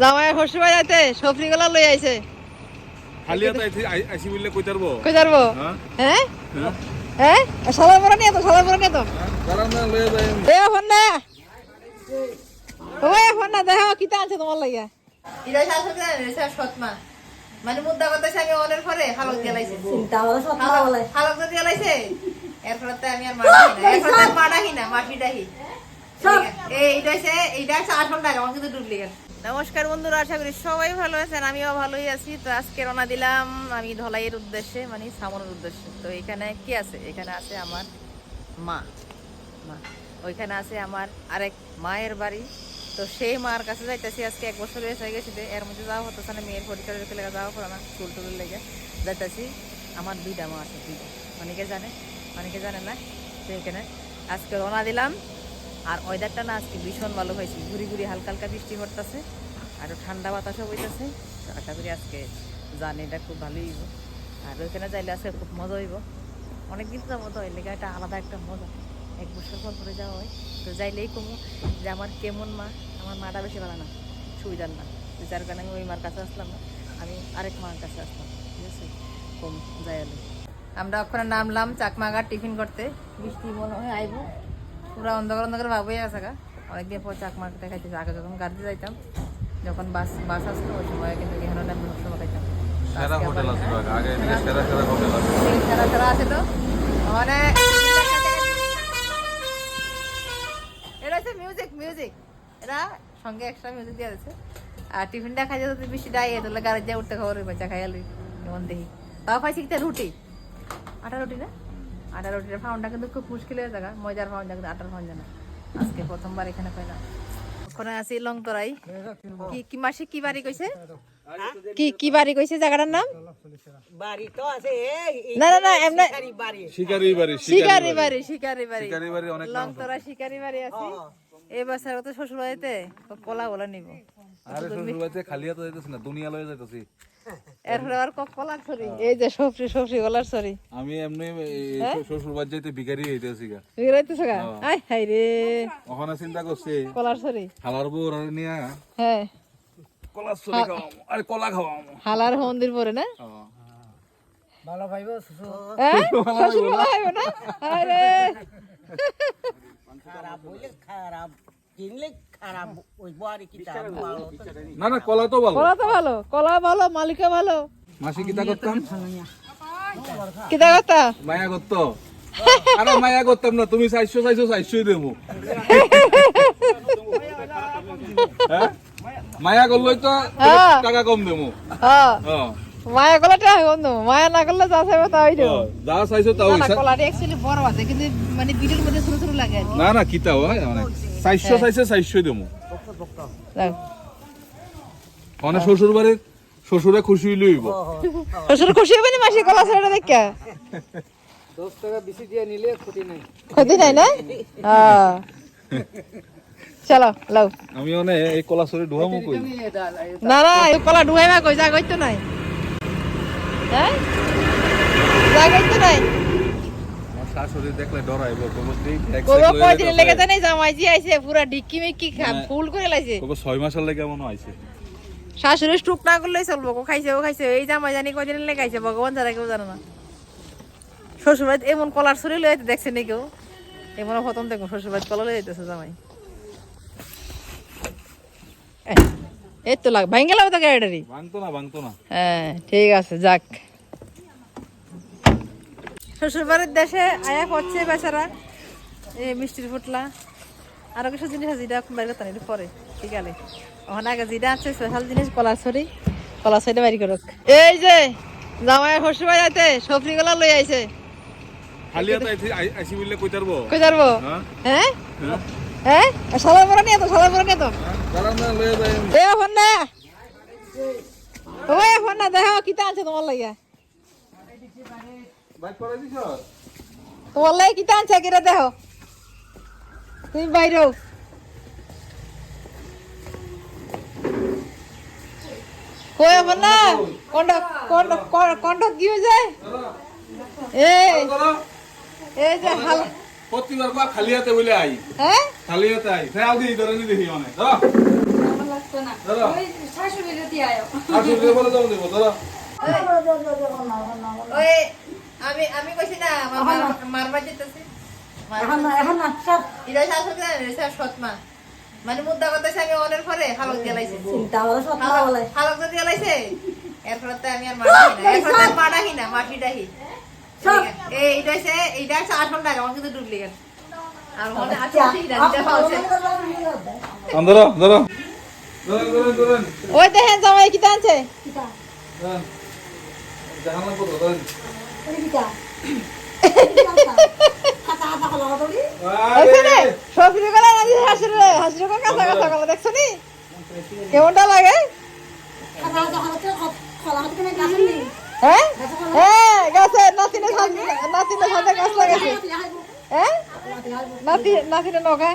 জামাই শ্বশুর যাইতে সবজি গুলা লই আইছে। খালি হাতে আইছি- বললে কই তারবো? কই যাব হ্যাঁ? হ্যাঁ? হ্যাঁ হ্যাঁ সালাম বড় নিয়ে তো সালাম বড় নিয়ে তো। দাঁড়ান না লয়ে যাই এ ফোন না ওই ফোন না দেখো কিতা আছে তোমার লাগিয়া ইরা শাশুড়ি রেসা সৎমা। মানে মুদ্রা কথা আমি অনের পরে হালক দিয়ে লাইছে। চিন্তা বলে সত্তা বলে। হালক দিয়ে লাইছে। এরপরে তো আমি আর মারাহি না। এরপরে তো মারাহি না মাটিটাহি এইটা হচ্ছে এইটা হচ্ছে আসল টাকা আমার কিন্তু ডুবলি গেল নমস্কার বন্ধুরা, আশা করি সবাই ভালো আছেন, আমিও ভালোই আছি। তো আজকে রওনা দিলাম আমি ধলাইয়ের উদ্দেশ্যে মানে সামনের উদ্দেশ্যে। তো এখানে কি আছে? এখানে আছে আমার মা। মা। ওইখানে আছে আমার আরেক মায়ের বাড়ি। তো সেই মার কাছে যাইতেছি, আজকে এক বছর হয়ে গেছে এর মধ্যে যাওয়া হতো না, মেয়ের পরীক্ষা রেখে লেগে যাওয়া পড়ে না চুল টুল লেগে যাইতেছি। আমার দুইটা মা আছে, দুইটা। অনেকে জানে অনেকে জানে না তো এখানে আজকে রওনা দিলাম। আর ওয়েদারটা না আজকে ভীষণ ভালো হয়েছে। ঘুরি ঘুরি হালকা হালকা বৃষ্টি পড়তেছে, আর ঠান্ডা বাতাসও বইতেছে। আশা করি আজকে জানি এটা খুব ভালোই হইব। আর ওইখানে যাইলে আজকে খুব মজা হইব। অনেকদিন যাব তো লেগে একটা আলাদা একটা মজা। এক বছর পর পরে যাওয়া হয়। তো যাইলেই কমু যে আমার কেমন মা, আমার মাটা বেশি ভালো না, সুবিধার না। যার কারণে আমি ওই মার কাছে আসলাম না, আমি আরেক মার কাছে আসলাম, ঠিক আছে? কম, যাই আমরা ওখানে নামলাম চাকমাগার টিফিন করতে, বৃষ্টি মনে হয় আইবো। পুরো অন্ধকার অন্ধকার ভাবই আছে গা। অনেকদিন পর চাকমাটা খাইতেছি আগে যখন গাড়িতে যাইতাম যখন বাস বাস আসতো ওই সময় কিন্তু এখানে আমি সবসময় খাইতাম। সেরা হোটেল আছে আগে সেরা সেরা হোটেল আছে। এই ছাড়া ছাড়া আছে তো। মানে এটা হচ্ছে মিউজিক মিউজিক এটা সঙ্গে এক্সট্রা মিউজিক দিয়ে আছে আর টিফিনটা খাই যদি বেশি ডাই তাহলে গাড়ি যা উঠতে খাবার বাচ্চা খাই আলি যেমন দেখি তাও পাইছি রুটি। আটা রুটি না? আটা রুটির ফাউন্ডটা কিন্তু খুব মুশকিলের জায়গা ময়দার ফাউন্ড কিন্তু আটার ফাউন্ড না আজকে প্রথমবার এখানে পাইলাম। ওখানে আছি লংতরাই। কি কি মাসে কি বাড়ি কইছে? কি কি বাড়ি কইছে জায়গাটার নাম? বাড়ি তো আছে না না না এমনি শিকারি বাড়ি। শিকারি বাড়ি শিকারি বাড়ি। শিকারি বাড়ি। অনেক লংতরা শিকারি বাড়ি আছে। এই বছর তো শ্বশুর বাড়িতে কলা বলা নিব। আরে শ্বশুর বাড়িতে খালি হাতে যাইতেছি না দুনিয়া লয়ে যাইতেছি। এরপরে আর কলার ছড়ি? এই যে সবজি সবজি কলার ছড়ি। আমি এমনি শ্বশুর বাড়ি যাইতে ভিখারি হইতেছি গা। বিগড়াইতেছ গা? আই হাই রে। ওখানে চিন্তা করছি কলার ছড়ি। হালার বউ ওরা নিয়ে হ্যাঁ। কলা চুরি খাওয়ামো আরে কলা খাওয়ামো। হালার মন্দির পরে না? ভালো ভাইব সুসু হ্যাঁ? শ্বশুর বলা হইব না? আরে। খারাপ হইলে খারাপ। কিনলে খারাপ ওই বাড়ি কি না না কলা তো ভালো। কলা তো ভালো কলা ভালো মালিকা ভালো। মাসি কিতা করতাম? কিতা কথা মায়া করতো। আরে মায়া করতাম না তুমি চাইছো চাইছো চাইছোই দেবো। হ্যাঁ? মায়া করলেই তো হ্যাঁ। টাকা কম দেবো। হ্যাঁ। মায়া কলাটা বন্ধু মায়া না করলে যা চাইবে তা হইতো হ্যাঁ, যা চাইছো তা না না হইছে কলাটা অ্যাকচুয়ালি বড় আছে কিন্তু মানে ভিডিওর মধ্যে ছোট ছোট লাগে। না না কিতা হয় মানে চাইছো চাইছে চাইছোই দেবো। মানে শ্বশুর বাড়ির শ্বশুরে খুশি হইলে হইব। শ্বশুর খুশি হবে না মাসি? কলা ছেড়ে দেখা দশ টাকা বেশি দিয়ে নিলে ক্ষতি নাই। ক্ষতি নাই না? হ্যাঁ। চলো লাও। আমি মানে এই কলা সরি ঢুয়ামো কই? না না এই কলা ডুবাইবা কই যা কইতো নাই। হ্যাঁ? যা কইতো নাই। শাশুড়ি দেখলে ডরাইব কব তুই এক কইব সাইড লয়ে কয়দিন লেগে যাইতাছে। জামাই জি আইছে পুরা ডিক্কি মিক্কি খা। ফুল করে লাইছে। কব ছয় মাসের লেগে মনে আইছে। শাশুড়ি স্টুক না করলেই চলবো ও খাইছে ও খাইছে এই জামাই জানি কয়দিন লেগে আইছে ভগবান ছাড়া কেউ জানে না। শ্বশুর বাড়িতে এমন কলার ছড়ি লয়ে দেখছে নি কেউ এমন প্রথম দেখো শ্বশুর বাড়িতে কলা লয়ে যেতেছে জামাই এই, তো লাগ ভাঙ্গে লাগবে তো গাড়িটারি। ভাঙতো না ভাঙতো না। হ্যাঁ ঠিক আছে যাক। শ্বশুর বাড়ির দেশে আয়া করছে বেচারা। এই মিষ্টির ফুটলা। আরও কিছু জিনিস আছে যেটা বাইরে করতে পরে ঠিক আছে? ওখানে আগে যেটা আছে স্পেশাল জিনিস কলা ছড়ি কলা ছড়ি বাড়ি করুক। এই যে জামাই শ্বশুর বাড়ি যাইতে সবজি গুলা লই আইছে কই যাব হ্যাঁ? হ্যাঁ? হ্যাঁ? বড় নিয়ে তো সালাম বড় নিয়ে তো। দাঁড়ান না লয়ে যাই আমি। এ ফোন না ওই ফোন না দেখো কিতা আছে তোমার লাগিয়া বাইক করে দিছ? তোমার লাগে কিতা আনছে কিরা দেখো। তুমি বাইরে। কই না? কন্ড কন্ড কন্ড কি হয়ে যায় এই। এই যে হাল প্রতিবার বা খালি হাতে বলে আই। হ্যাঁ খালি হাতে আই। ফেরাও দিই ধরে নি। দেখি অনেক ধরো শোনা দাঁড়া। ওই শাশুড়ি যদি আয়ো শাশুড়ি বলে যাব দিব। দাঁড়া ওই আমি আমি কইছি না মার- মারবার যেতেছে এখন না সব এটা শাশুড়ি না এটা সৎমা মানে মুদ্রা করতেছে আমি অনের পরে হালক গেলাইছে চিন্তা বলে সব বলে হালক গেলাইছে এরপরে তো আমি আর মারাহি না এরপরে মারাহি না মাটিটাহি এই এটা হচ্ছে এইটা হচ্ছে আঠারো টাকা আমার কিন্তু ডুবলি গেল আর মনে আছে দিতে ওই দেখেন জামাই কি টানছে ওখানে গলা দিয়ে হাসিরে হাসিরে কাঁচা কাঁচা গলা দেখছ নি কেমনটা লাগে হ্যাঁ? হ্যাঁ? গাছে নাতিনে সাথে নাতিনে সাথে গাছ লাগাইছে হ্যাঁ নাতি নাতিনে নৌকা